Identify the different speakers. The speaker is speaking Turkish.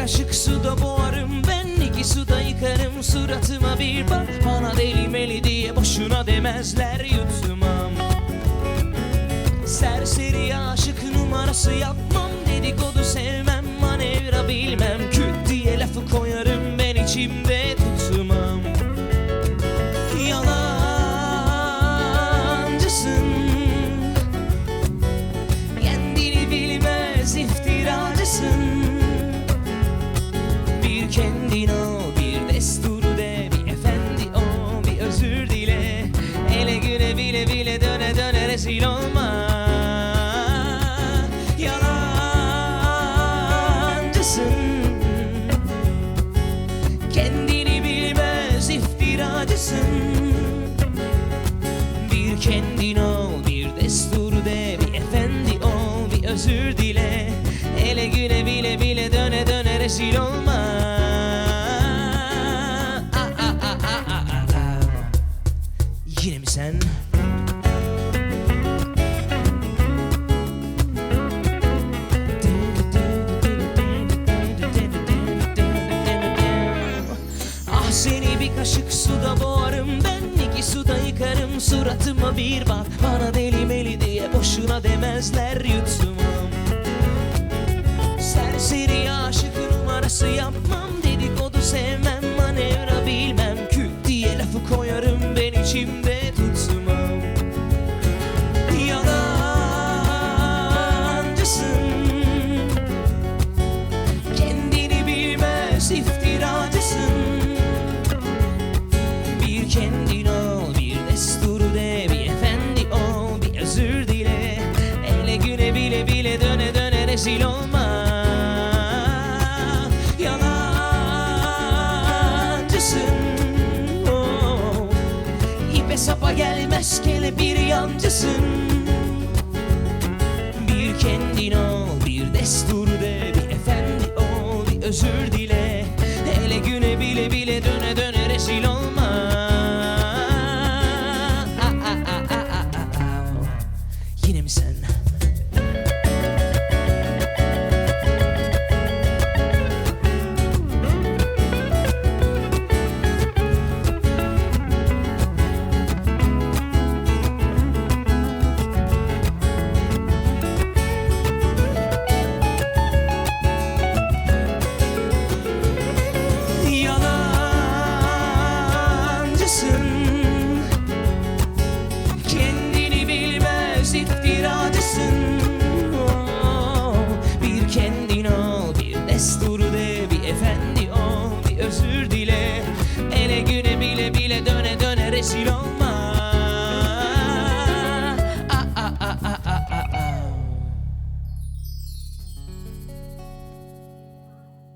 Speaker 1: kaşık suda boğarım ben iki suda yıkarım. Suratıma bir bak Bana deli meli diye boşuna demezler yutmam Serseri aşık numarası yapmam Dedikodu sevmem manevra bilmem. Küt diye lafı koyarım ben içimde olma Kendini bilmez iftiracısın bir kendin ol, bir destur de, bir efendi ol, bir özür dile. Ele güne bile bile döne döne rezil olma. Ah, ah, ah. Yine mi sen? Seni bir kaşık suda boğarım ben iki suda yıkarım. Suratıma bir bak Bana deli meli diye boşuna demezler yutmam Serseri aşık numarası yapmam rezil olma Yalancısın oh. İpe sapa gelmez bir yancısın bir kendin ol, bir destur de, bir efendi ol, bir özür dile. Hele güne bile bile döne döne rezil olma. Yalancısın Kendini bilmez iftiracısın. Oh, Bir kendin ol bir destur de Bir efendi ol bir özür dile. Ele güne bile bile döne döne rezil olma